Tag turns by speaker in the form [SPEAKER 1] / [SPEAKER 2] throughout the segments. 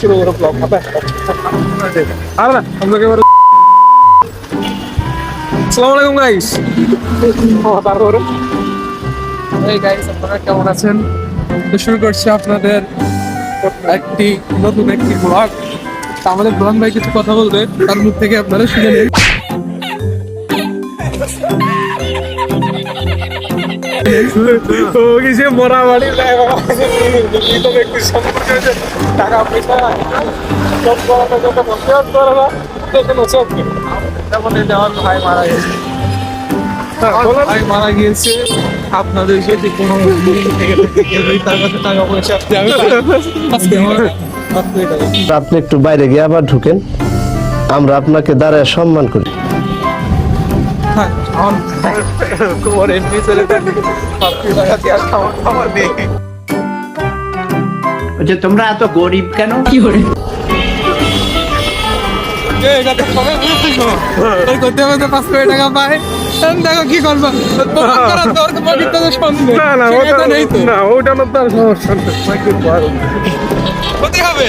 [SPEAKER 1] শুরু করো আর না, আপনাকে আসসালামু আলাইকুম গাইস কেমন আছেন? শুরু করছি আপনাদের একটি নতুন একটি ব্লগ আমাদের ব্লগ ভাই কিছু কথা বলবে, তার মুখ থেকে আপনারা শুনে নিন। তো কিছু মরা বাড়ি ব্যক্তি সম্পর্কে হয়েছে টাকা পয়সা সব করাটা যত বসে করে না দেখেন সব যেমন আমার ভাই মারা গেছে। ভাই মারা গিয়েছে আপনাদের যদি কোনো তার কাছে টাকা পয়সা।
[SPEAKER 2] আপনি একটু বাইরে গিয়ে আবার ঢুকেন আমরা আপনাকে দাঁড়ায় সম্মান করি।
[SPEAKER 1] হ্যাঁ, তোমার এমনি নেই
[SPEAKER 3] যে তোমরা এত গরিব কেন? কি করে?
[SPEAKER 1] তো করতে পাঁচ কোটি টাকা পায়। দেখো কি করব?
[SPEAKER 4] না না ওটা
[SPEAKER 1] নেই তো।
[SPEAKER 4] না ওটা না তার সমস্যা
[SPEAKER 1] হবে।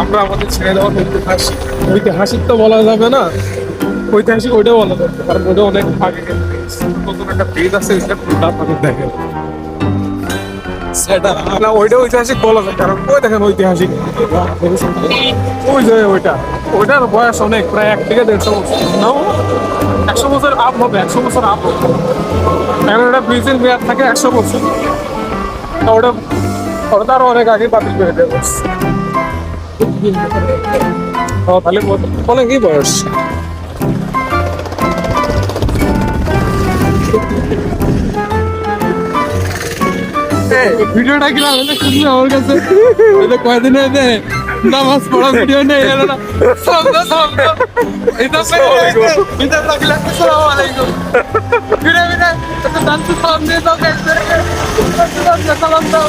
[SPEAKER 1] আমরা আমাদের ছেড়ে দেওয়া ঐতিহাসিক ঐতিহাসিক তো বলা যাবে না। ঐতিহাসিক ওইটাও বলা যাবে কারণ ওটা অনেক আগে নতুন একটা পেজ আছে ওইটা পুরোটা আপনাদের দেখেন সেটা না ওইটা ঐতিহাসিক বলা যায়। কারণ ওই দেখেন ঐতিহাসিক। ওই যে ওইটা। ওইটার বয়স অনেক প্রায় এক থেকে দেড়শো বছর। নাও একশো বছর আপ হবে একশো বছর আপ হবে। কারণ ওটা ব্রিজের মেয়াদ থাকে একশো বছর। ওটা ওটা আরও অনেক আগে বাতিল করে দেবে ও তাহলে কত- অনেকই বয়স? ভিডিওটা কি লাগবে শুনবে আমার কাছে? এটা কয়দিন হয়েছে নামাজ পড়া ভিডিও নেই এলো না। শব্দ শব্দ এটা এটা লাগলে আসসালামু আলাইকুম। দান্তি সালাম দাও।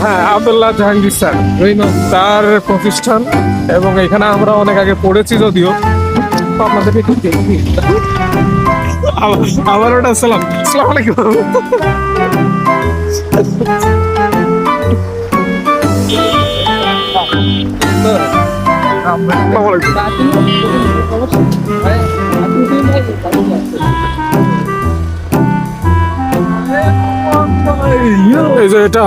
[SPEAKER 4] হ্যাঁ আব্দুল্লাহ জাহাঙ্গীর স্যার। তার প্রতিষ্ঠান এবং এখানে আমরা অনেক আগে পড়েছি যদিও। দেখি। আবার- ওটা সালাম। সালাম আলাইকুম। আসসালামু। যে এটা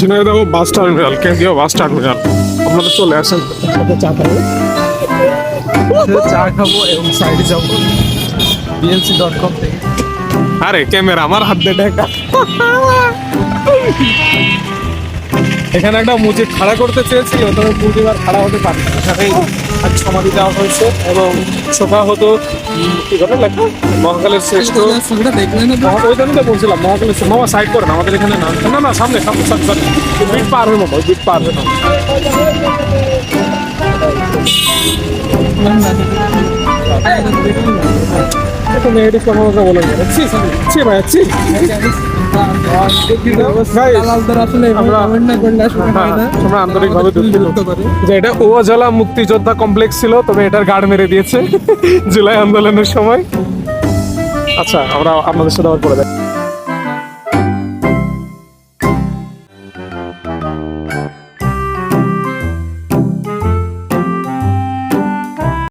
[SPEAKER 4] ঝিনাইদহ বাস টার্মিনাল কেন্দ্রীয় বাস টার্মিনাল। আপনারা চলে আসেন। সাথে চা খাব?
[SPEAKER 1] চা খাব এবং সাইডে যাব। বিএলসি ডট কম থেকে।
[SPEAKER 4] আরে ক্যামেরা আমার হাত দিয়ে দেখা। এখানে একটা মসজিদ খাড়া করতে চেয়েছিল তবে মসজিদ আর খাড়া হতে পারে এখানেই আজ সমাধি দেওয়া হয়েছে এবং শোভা হতো মহাকালের শ্রেষ্ঠ।
[SPEAKER 1] না
[SPEAKER 4] বলছিলাম মহাকালের মামা সাইড করেন আমাদের এখানে না। না না সামনে সামনে সামনে বিট পার হয়ে মামা বিট পার হয়ে মামা একটু নেগেটিভ কথা বলে ছি ছি ভাই ছি।
[SPEAKER 1] দালালদের আসলে
[SPEAKER 4] এটা মুক্তিযোদ্ধা কমপ্লেক্স ছিল, তবে এটার মেরে দিয়েছে জুলাই আন্দোলনের সময়। আচ্ছা আমরা আপনাদের সাথে দেখ